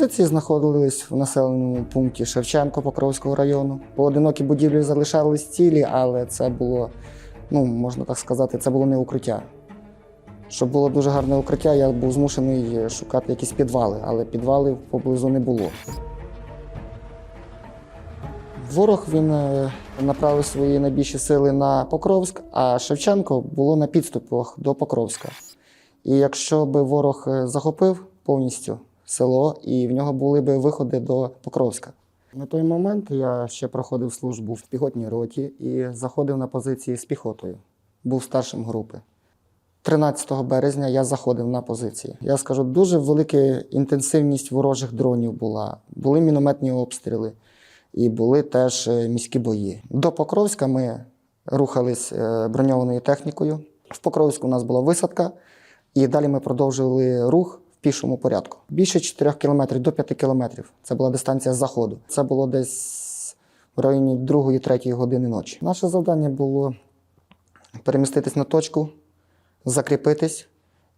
Позиції знаходились в населеному пункті Шевченко Покровського району. Поодинокі будівлі залишались цілі, але це було, ну можна так сказати, це було не укриття. Щоб було дуже гарне укриття, я був змушений шукати якісь підвали, але підвалів поблизу не було. Ворог він е, направив свої найбільші сили на Покровськ, а Шевченко було на підступах до Покровська. І якщо би ворог е, захопив повністю село, і в нього були б виходи до Покровська. На той момент я ще проходив службу в піхотній роті і заходив на позиції з піхотою. Був старшим групи. 13 березня я заходив на позиції. Я скажу, дуже велика інтенсивність ворожих дронів була. Були мінометні обстріли і були теж е, міські бої. До Покровська ми рухались е, броньованою технікою. В Покровську у нас була висадка, і далі ми продовжували рух пішому порядку. Більше 4 кілометрів до 5 кілометрів. Це була дистанція заходу. Це було десь в районі 2-3 години ночі. Наше завдання було переміститись на точку, закріпитись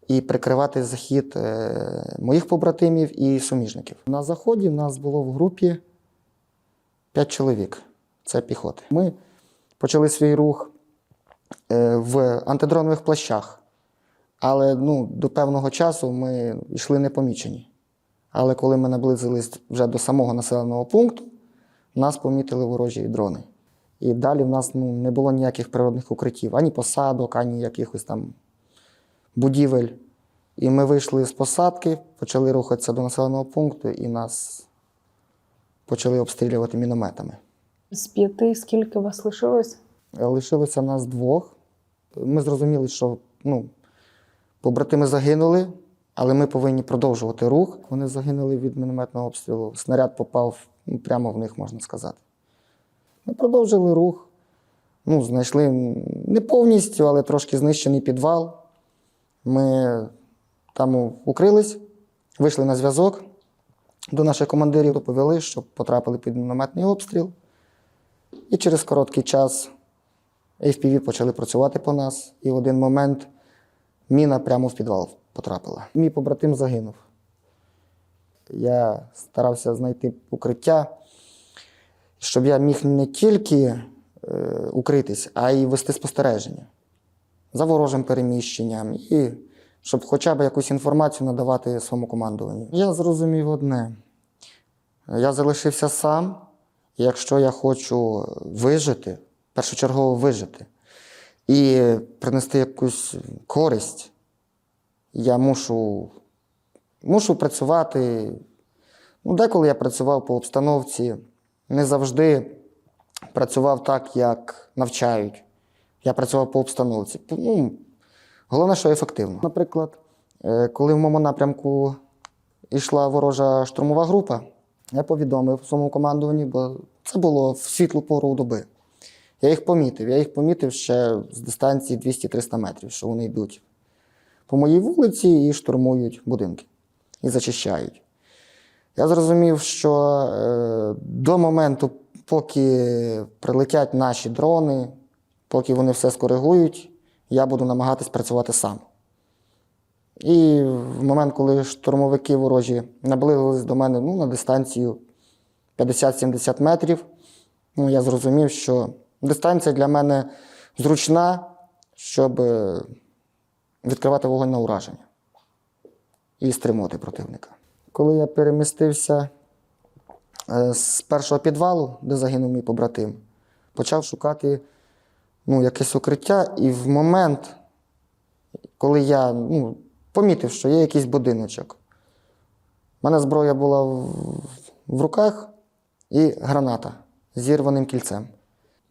і прикривати захід е, моїх побратимів і суміжників. На заході в нас було в групі 5 чоловік. Це піхоти. Ми почали свій рух е, в антидронових плащах, але ну, до певного часу ми йшли непомічені. Але коли ми наблизились вже до самого населеного пункту, нас помітили ворожі дрони. І далі в нас ну, не було ніяких природних укриттів, ані посадок, ані якихось там будівель. І ми вийшли з посадки, почали рухатися до населеного пункту, і нас почали обстрілювати мінометами. З п'яти скільки вас лишилось? Лишилося нас двох. Ми зрозуміли, що ну, побратими загинули, але ми повинні продовжувати рух. Вони загинули від мінометного обстрілу. Снаряд попав ну, прямо в них, можна сказати. Ми продовжили рух. Ну, знайшли не повністю, але трошки знищений підвал. Ми там укрились, вийшли на зв'язок до наших командирів, доповіли, що потрапили під мінометний обстріл. І через короткий час FPV почали працювати по нас, і в один момент міна прямо в підвал потрапила. Мій побратим загинув. Я старався знайти укриття, щоб я міг не тільки е, укритись, а й вести спостереження за ворожим переміщенням і щоб хоча б якусь інформацію надавати своєму командуванню. Я зрозумів одне: я залишився сам, якщо я хочу вижити, першочергово вижити і принести якусь користь, я мушу, мушу працювати. Ну, деколи я працював по обстановці, не завжди працював так, як навчають. Я працював по обстановці. Ну, головне, що ефективно. Наприклад, е, коли в моєму напрямку йшла ворожа штурмова група, я повідомив своєму командуванню, бо це було в світлу пору доби. Я їх помітив. Я їх помітив ще з дистанції 200-300 метрів, що вони йдуть по моїй вулиці і штурмують будинки і зачищають. Я зрозумів, що е, до моменту, поки прилетять наші дрони, поки вони все скоригують, я буду намагатись працювати сам. І в момент, коли штурмовики ворожі наблизились до мене ну, на дистанцію 50-70 метрів, ну, я зрозумів, що дистанція для мене зручна, щоб е, відкривати вогонь на ураження і стримувати противника. Коли я перемістився е, з першого підвалу, де загинув мій побратим, почав шукати ну, якесь укриття, і в момент, коли я ну, помітив, що є якийсь будиночок, у мене зброя була в, в руках і граната з зірваним кільцем.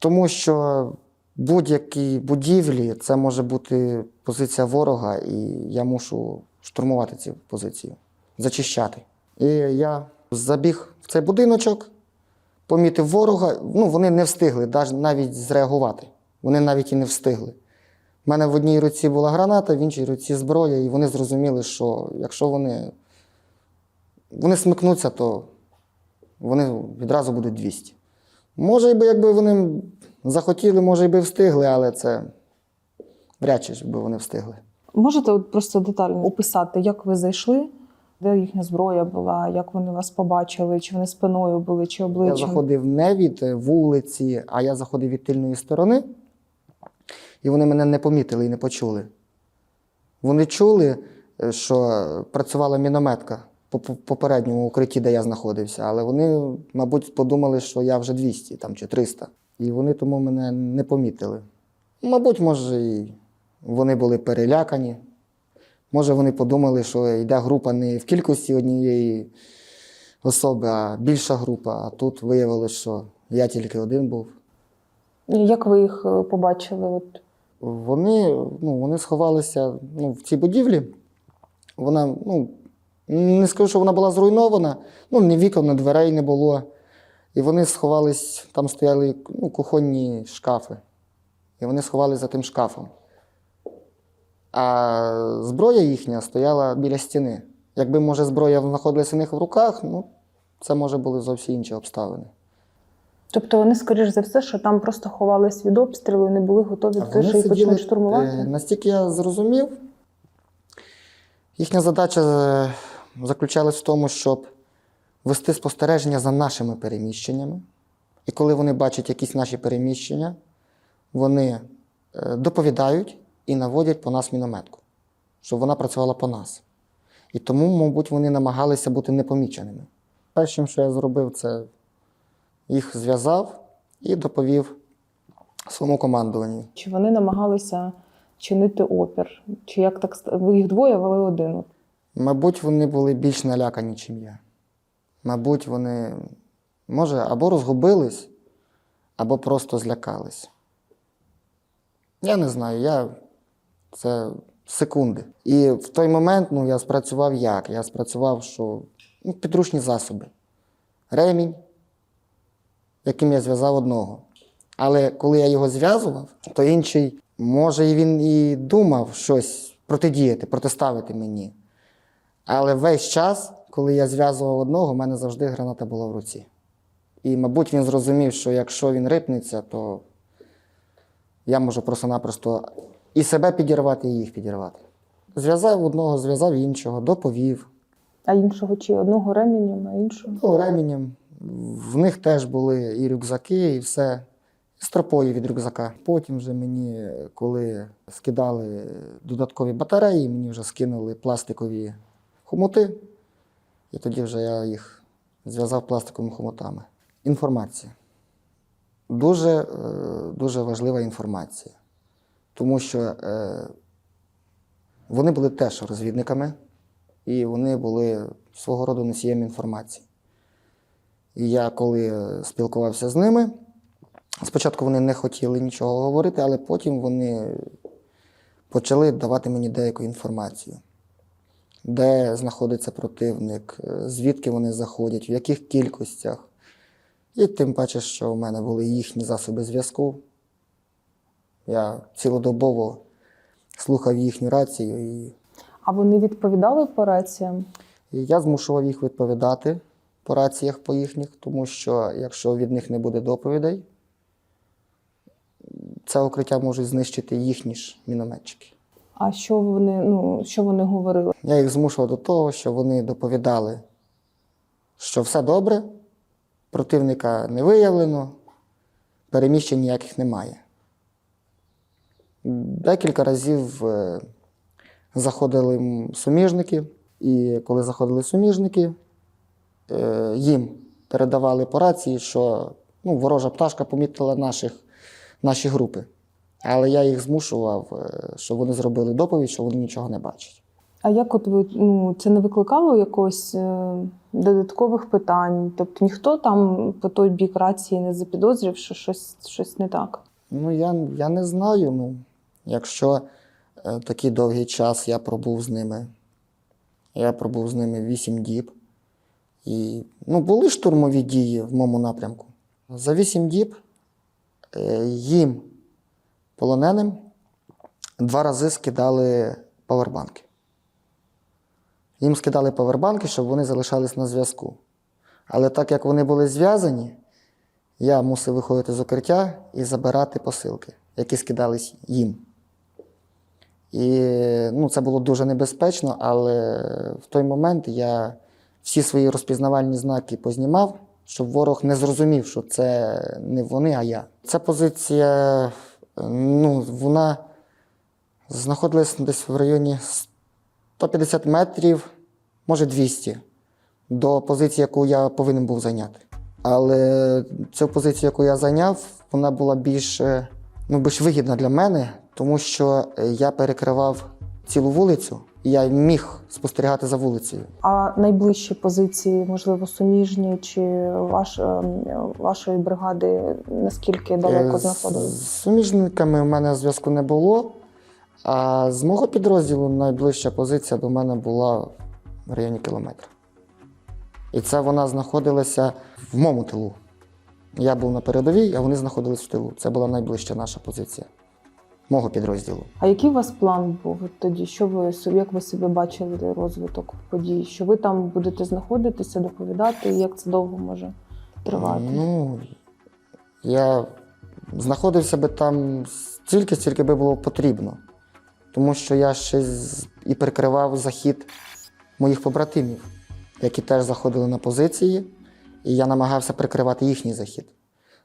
Тому що будь-які будівлі це може бути позиція ворога, і я мушу штурмувати цю позицію, зачищати. І я забіг в цей будиночок, помітив ворога. Ну, вони не встигли навіть зреагувати. Вони навіть і не встигли. У мене в одній руці була граната, в іншій руці зброя, і вони зрозуміли, що якщо вони, вони смикнуться, то вони відразу будуть 200. Може, би, якби вони захотіли, може, би встигли, але це вряд чи би вони встигли. Можете от просто детально описати, як ви зайшли Де їхня зброя була, як вони вас побачили, чи вони спиною були, чи Я обличчям? заходив не від вулиці, а я заходив від тильної сторони, і вони мене не помітили і не почули. Вони чули, е, що працювала мінометка по по- попередньому укритті, де я знаходився, але вони, мабуть, подумали, що я вже 200 там, чи 300. І вони тому мене не помітили. Мабуть, може, і вони були перелякані. Може, вони подумали, що йде група не в кількості однієї особи, а більша група. А тут виявилось, що я тільки один був. Як ви їх е, побачили? От Вони, ну, вони сховалися ну, в цій будівлі. Вона, ну, не скажу, що вона була зруйнована, ну, ні вікон, ні дверей не було. І вони сховались, там стояли ну, кухонні шкафи. І вони сховалися за тим шкафом. А зброя їхня стояла біля стіни. Якби, може, зброя знаходилася у них в руках, ну, це може були зовсім інші обставини. Тобто вони, скоріш за все, що там просто ховались від обстрілу і не були готові до того, що їх почнуть е, штурмувати. Настільки я зрозумів, їхня задача е, заключалась в тому, щоб вести спостереження за нашими переміщеннями. І коли вони бачать якісь наші переміщення, вони е, доповідають і наводять по нас мінометку, щоб вона працювала по нас. І тому, мабуть, вони намагалися бути непоміченими. Першим, що я зробив, це їх зв'язав і доповів своєму командуванню. Чи вони намагалися чинити опір? Чи як так ви їх двоє вели один? Мабуть, вони були більш налякані, ніж я. Мабуть, вони, може, або розгубились, або просто злякались. Я не знаю, я це секунди. І в той момент ну, я спрацював як? Я спрацював, що ну, підручні засоби. Ремінь, яким я зв'язав одного. Але коли я його зв'язував, то інший, може, він і думав щось протидіяти, протиставити мені. Але весь час, коли я зв'язував одного, в мене завжди граната була в руці. І, мабуть, він зрозумів, що якщо він рипнеться, то я можу просто-напросто і себе підірвати, і їх підірвати. Зв'язав одного, зв'язав іншого, доповів. А іншого чи одного ременем, а іншого? Ну, ременем. В них теж були і рюкзаки, і все. І стропої від рюкзака. Потім вже мені, коли скидали додаткові батареї, мені вже скинули пластикові хомути. І тоді вже я їх зв'язав пластиковими хомутами. Інформація. Дуже, е, дуже важлива інформація. Тому що е, вони були теж розвідниками, і вони були свого роду носієм інформації. І я, коли е, спілкувався з ними, спочатку вони не хотіли нічого говорити, але потім вони почали давати мені деяку інформацію, де знаходиться противник, е, звідки вони заходять, в яких кількостях. І тим паче, що в мене були їхні засоби зв'язку. Я цілодобово слухав їхню рацію і А вони відповідали по раціям? І я змушував їх відповідати по раціях по їхніх, тому що якщо від них не буде доповідей, це укриття можуть знищити їхні ж мінометчики. А що вони, ну, що вони говорили? Я їх змушував до того, що вони доповідали, що все добре, противника не виявлено, переміщень ніяких немає. Декілька разів е, заходили суміжники, і коли заходили суміжники, е, їм передавали по рації, що ну, ворожа пташка помітила наших, наші групи. Але я їх змушував, е, щоб вони зробили доповідь, що вони нічого не бачать. А як от ви ну це не викликало якогось е, додаткових питань? Тобто ніхто там по той бік рації не запідозрив, що щось, щось не так? Ну, я, я не знаю. Ну, якщо е, такий довгий час я пробув з ними, я пробув з ними 8 діб. І ну, були штурмові дії в моєму напрямку. За 8 діб е, їм, полоненим, два рази скидали павербанки. Їм скидали павербанки, щоб вони залишались на зв'язку. Але так як вони були зв'язані, я мусив виходити з укриття і забирати посилки, які скидались їм. І ну, це було дуже небезпечно, але в той момент я всі свої розпізнавальні знаки познімав, щоб ворог не зрозумів, що це не вони, а я. Ця позиція, ну, вона знаходилась десь в районі 150 метрів, може 200, до позиції, яку я повинен був зайняти. Але цю позицію, яку я зайняв, вона була більш, ну, більш вигідна для мене, тому що я перекривав цілу вулицю, і я міг спостерігати за вулицею. А найближчі позиції, можливо, суміжні чи ваш, е, вашої бригади наскільки далеко Е, з- З суміжниками в мене зв'язку не було. А з мого підрозділу найближча позиція до мене була в районі кілометра. І це вона знаходилася в моєму тилу. Я був на передовій, а вони знаходились в тилу. Це була найближча наша позиція мого підрозділу. А який у вас план був тоді? Що ви як ви собі бачили розвиток подій? Що ви там будете знаходитися, доповідати, і як це довго може тривати? Ну, я знаходився би там стільки, стільки би було потрібно. Тому що я ще і прикривав захід моїх побратимів, які теж заходили на позиції, і я намагався прикривати їхній захід.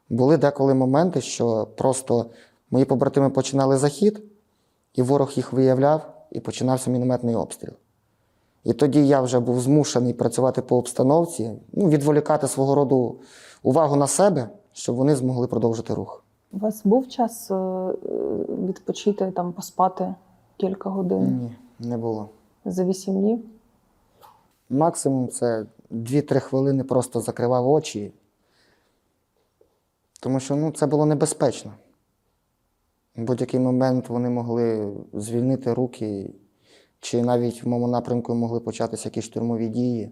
Були деколи моменти, що просто мої побратими починали захід, і ворог їх виявляв, і починався мінометний обстріл. І тоді я вже був змушений працювати по обстановці, ну, відволікати свого роду увагу на себе, щоб вони змогли продовжити рух. У вас був час е, відпочити, там, поспати кілька годин Ні, не було. за вісім днів? Максимум це 2-3 хвилини просто закривав очі. Тому що ну, це було небезпечно. В будь-який момент вони могли звільнити руки, чи навіть в моєму напрямку могли початися якісь штурмові дії.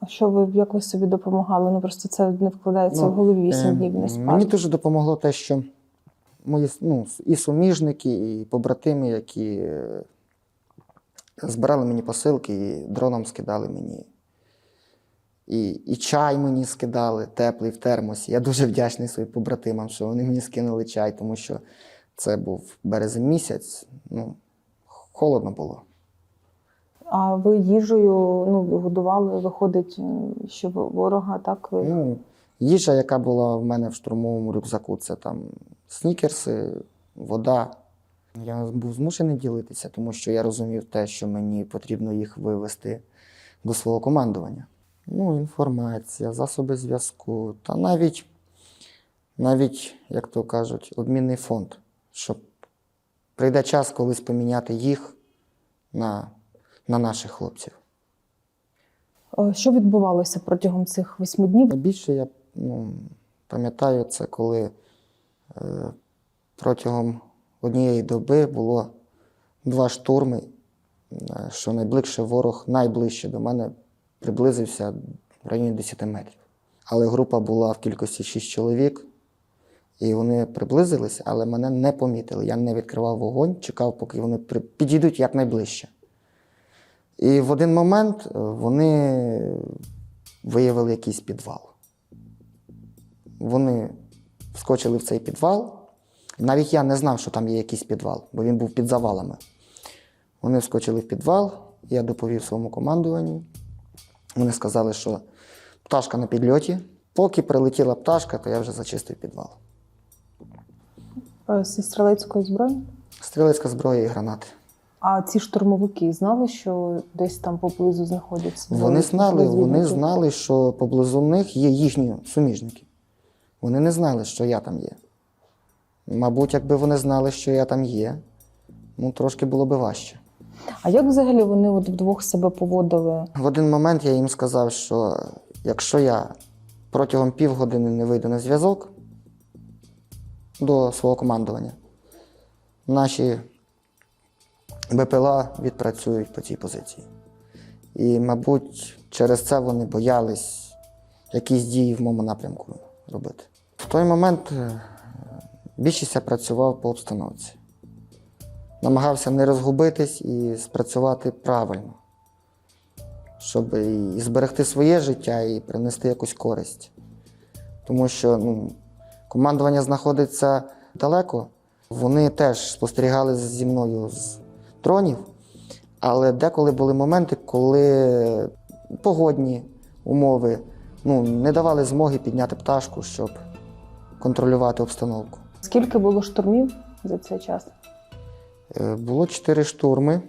А що ви як ви собі допомагали? Ну просто це не вкладається Ну, в голові вісім Е, днів не спати. Мені дуже допомогло те, що мої ну, і суміжники, і побратими, які е, збирали мені посилки, і дроном скидали мені. І, і чай мені скидали теплий в термосі. Я дуже вдячний своїм побратимам, що вони мені скинули чай, тому що це був березень місяць. Ну, холодно було. А ви їжею ну, годували, виходить, що ворога, так? Ви... Ну, їжа, яка була в мене в штурмовому рюкзаку, це там снікерси, вода. Я був змушений ділитися, тому що я розумів те, що мені потрібно їх вивести до свого командування. Ну, інформація, засоби зв'язку, та навіть, навіть, як то кажуть, обмінний фонд, щоб прийде час колись поміняти їх на, на наших хлопців. Е, Що відбувалося протягом цих восьми днів? Найбільше я ну, пам'ятаю, це коли е, протягом однієї доби було два штурми, е, що найближче ворог найближче до мене приблизився в районі 10 метрів. Але група була в кількості 6 чоловік, і вони приблизились, але мене не помітили. Я не відкривав вогонь, чекав, поки вони підійдуть якнайближче. І в один момент е, вони виявили якийсь підвал. Вони вскочили в цей підвал. Навіть я не знав, що там є якийсь підвал, бо він був під завалами. Вони вскочили в підвал, я доповів своєму командуванню. Вони сказали, що пташка на підльоті. Поки прилетіла пташка, то я вже зачистив підвал. Е, Зі стрілецької зброї? Стрілецька зброя і гранати. А ці штурмовики знали, що десь там поблизу знаходяться? Вони знали, вони знали, що поблизу них є їхні суміжники. Вони не знали, що я там є. Мабуть, якби вони знали, що я там є, ну трошки було би важче. А як взагалі вони от вдвох себе поводили? В один момент я їм сказав, що якщо я протягом півгодини не вийду на зв'язок до свого командування, наші БПЛА відпрацюють по цій позиції. І, мабуть, через це вони боялись якісь дії в моєму напрямку робити. В той момент е, більшість я працював по обстановці. Намагався не розгубитись і спрацювати правильно щоб і зберегти своє життя і принести якусь користь. Тому що ну, командування знаходиться далеко, Вони теж спостерігали зі мною з дронів, але деколи були моменти, коли погодні умови ну, не давали змоги підняти пташку, щоб контролювати обстановку. Скільки було штурмів за цей час? Е, Було чотири штурми,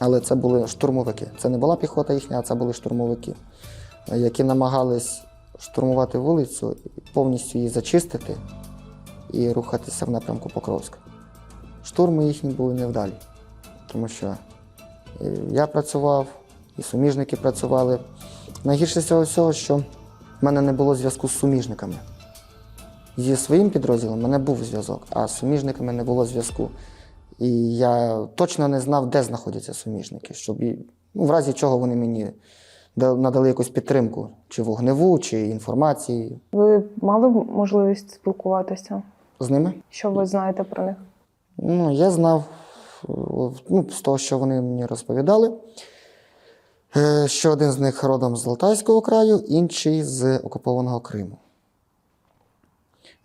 але це були штурмовики. Це не була піхота їхня, а це були штурмовики, е, які намагались штурмувати вулицю, повністю її зачистити і рухатися в напрямку Покровська. Штурми їхні були невдалі, тому що е, я працював, і суміжники працювали. Найгірше з цього всього, що в мене не було зв'язку з суміжниками. Зі своїм підрозділом в мене був зв'язок, а з суміжниками не було зв'язку. І я точно не знав, де знаходяться суміжники, щоб і, ну, в разі чого вони мені надали якусь підтримку, чи вогневу, чи інформації Ви мали можливість спілкуватися? з ними. Що ви знаєте про них? Ну, я знав ну, з того, що вони мені розповідали, е, що один з них родом з Алтайського краю, інший з окупованого Криму.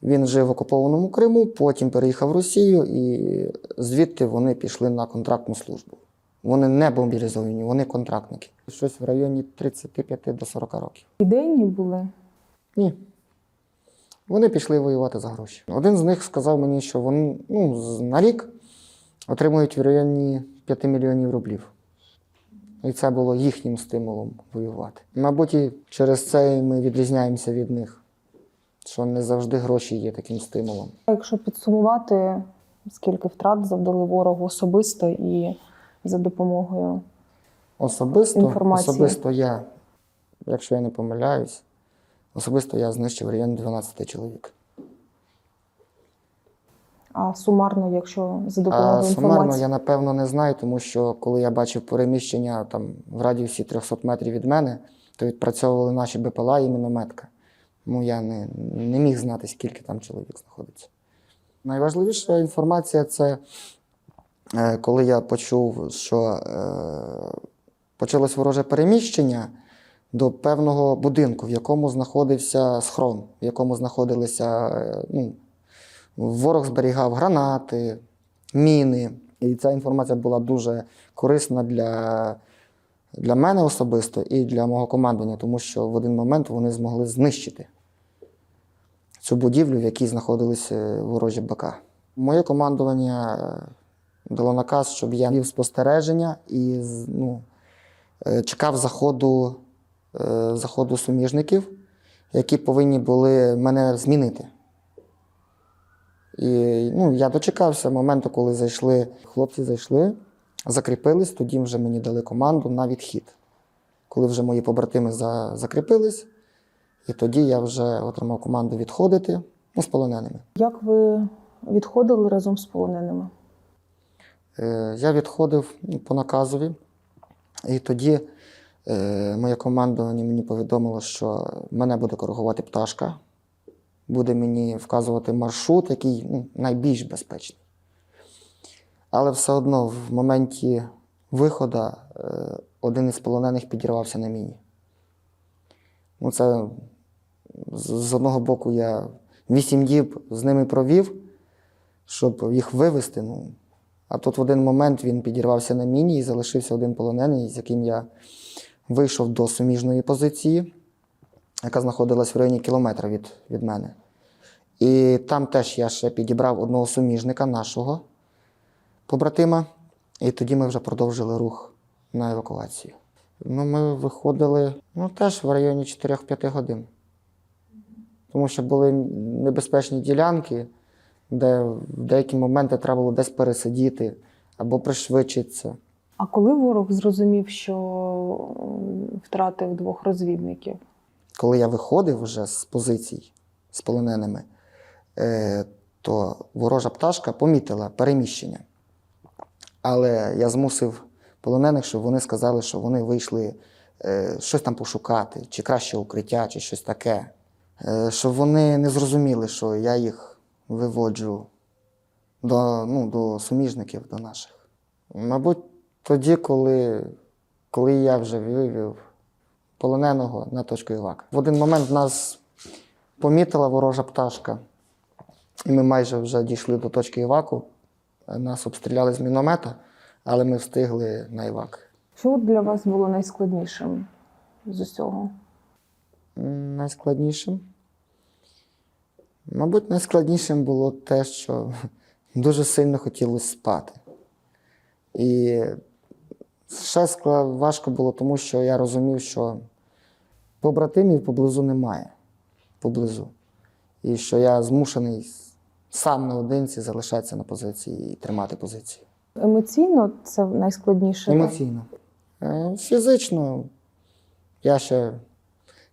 Він жив в окупованому Криму, потім переїхав в Росію, і звідти вони пішли на контрактну службу. Вони не мобілізовані, вони контрактники. Щось в районі 35 до 40 років. Ідейні були? Ні. Вони пішли воювати за гроші. Один з них сказав мені, що вони ну, на рік отримують в районі 5 мільйонів рублів. І це було їхнім стимулом воювати. Мабуть, і через це ми відрізняємося від них, що не завжди гроші є таким стимулом. Якщо підсумувати, скільки втрат завдали ворогу особисто і за допомогою Особисто, Інформації. особисто я, якщо я не помиляюсь, особисто я знищив в районі 12 чоловік. А сумарно, якщо за допомогою А сумарно я напевно не знаю, тому що коли я бачив переміщення там в радіусі 300 метрів від мене, то відпрацьовували наші БПЛА і мінометка. Ну я не, не міг знати, скільки там чоловік знаходиться. Найважливіша інформація це е, коли я почув, що е, почалось вороже переміщення до певного будинку, в якому знаходився схрон, в якому знаходилися е, ну, Ворог зберігав гранати, міни. І ця інформація була дуже корисна для, для мене особисто і для мого командування, тому що в один момент вони змогли знищити цю будівлю, в якій знаходилися ворожі БК. Моє командування е, дало наказ, щоб я вів спостереження і ну, е, чекав заходу, е, заходу суміжників, які повинні були мене змінити. І ну, я дочекався моменту, коли зайшли, хлопці зайшли, закріпились, тоді вже мені дали команду на відхід. Коли вже мої побратими за, закріпились, і тоді я вже отримав команду відходити ну, з полоненими. як ви відходили разом з полоненими? Е, я відходив по наказові, і тоді е, моє командування мені повідомило, що мене буде коригувати пташка, буде мені вказувати маршрут, який ну, найбільш безпечний. Але все одно в моменті виходу е, один із полонених підірвався на міні. Ну, це з, одного боку я вісім діб з ними провів, щоб їх вивезти. Ну, а тут в один момент він підірвався на міні і залишився один полонений, з яким я вийшов до суміжної позиції, яка знаходилась в районі кілометра від, від мене. І там теж я ще підібрав одного суміжника нашого побратима, і тоді ми вже продовжили рух на евакуацію. Ну, ми виходили ну, теж в районі 4-5 годин. Тому що були небезпечні ділянки, де в деякі моменти треба було десь пересидіти або пришвидшитися. А коли ворог зрозумів, що втратив двох розвідників? Коли я виходив вже з позицій з полоненими, е, то ворожа пташка помітила переміщення. Але я змусив полонених, щоб вони сказали, що вони вийшли е, щось там пошукати, чи краще укриття, чи щось таке. Е, щоб вони не зрозуміли, що я їх виводжу до, ну, до суміжників, до наших. Мабуть, тоді, коли, коли я вже вивів полоненого на точку Івак. В один момент нас помітила ворожа пташка. І ми майже вже дійшли до точки Іваку. Нас обстріляли з міномета, але ми встигли на Івак. Що для вас було найскладнішим з усього? Найскладнішим. Мабуть, найскладнішим було те, що дуже сильно хотілося спати. І ще важко було, тому що я розумів, що побратимів поблизу немає. Поблизу. І що я змушений сам наодинці залишатися на позиції і тримати позицію. Емоційно це найскладніше. Емоційно. Е, Фізично я ще,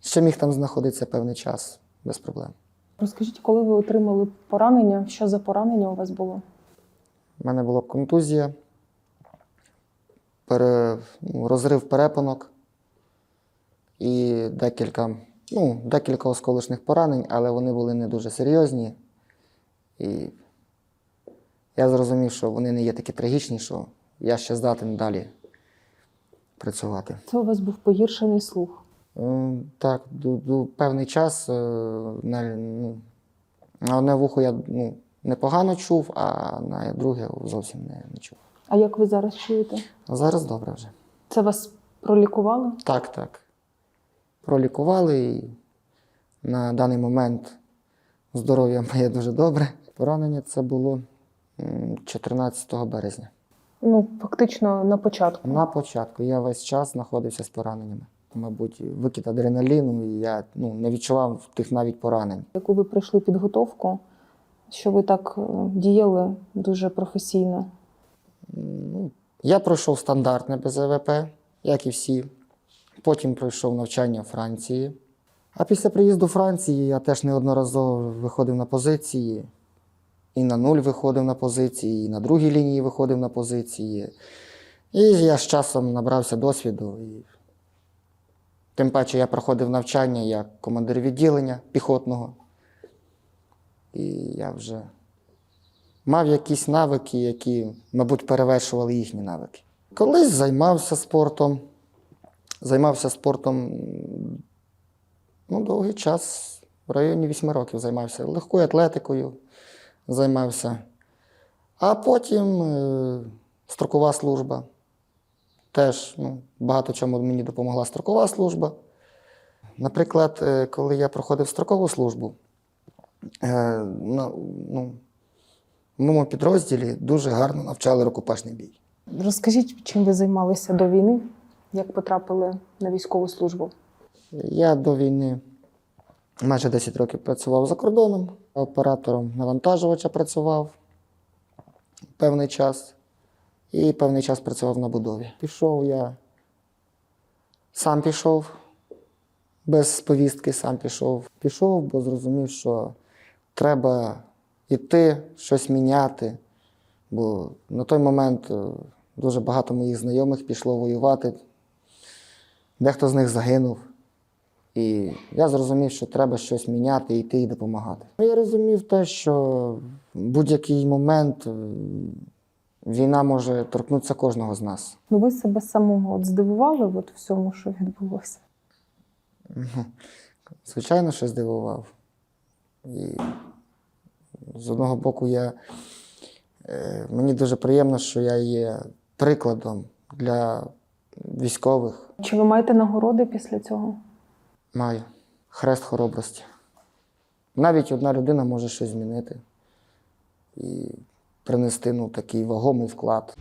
ще міг там знаходитися певний час без проблем. Розкажіть, коли ви отримали поранення, що за поранення у вас було? У мене була контузія, пере, ну, розрив перепонок і декілька, ну, декілька осколочних поранень, але вони були не дуже серйозні. І я зрозумів, що вони не є такі трагічні, що я ще здатен далі працювати. Це у вас був погіршений слух. Е, Так, до, до певний час е, на, ну, на одне вухо я ну, непогано чув, а на друге зовсім не, не чув. А як ви зараз чуєте? Зараз добре вже. Це вас пролікувало? Так, так. Пролікували і на даний момент здоров'я моє дуже добре. Поранення це було 14 березня. Ну, фактично на початку. На початку я весь час знаходився з пораненнями. Мабуть, викид адреналіну, і я ну, не відчував тих навіть поранень. Яку ви пройшли підготовку, що ви так е, діяли дуже професійно? Ну, я пройшов стандартне БЗВП, як і всі. Потім пройшов навчання в Франції. А після приїзду Франції я теж неодноразово виходив на позиції. І на нуль виходив на позиції, і на другій лінії виходив на позиції. І я з часом набрався досвіду. І... Тим паче я проходив навчання як командир відділення піхотного. І я вже мав якісь навики, які, мабуть, перевершували їхні навики. Колись займався спортом. Займався спортом ну, довгий час, в районі 8 років займався легкою атлетикою, займався. А потім е, строкова служба. Теж ну, багато чому мені допомогла строкова служба. Наприклад, е, коли я проходив строкову службу, е, на, ну, в моєму підрозділі дуже гарно навчали рукопашний бій. Розкажіть, чим ви займалися до війни? Як потрапили на військову службу? Я до війни майже 10 років працював за кордоном, оператором навантажувача працював певний час і певний час працював на будові. Пішов я, сам пішов, без повістки сам пішов. Пішов, бо зрозумів, що треба йти, щось міняти. Бо на той момент е, дуже багато моїх знайомих пішло воювати. Дехто з них загинув. І я зрозумів, що треба щось міняти, йти і допомагати. Я розумів те, що в будь-який момент е, війна може торкнутися кожного з нас. Ну, ви себе самого от здивували от всьому, що відбулося? Звичайно, що здивував. І з одного боку, я, е, мені дуже приємно, що я є прикладом для військових. Чи ви маєте нагороди після цього? Маю хрест хоробрості. Навіть одна людина може щось змінити і принести ну, такий вагомий вклад.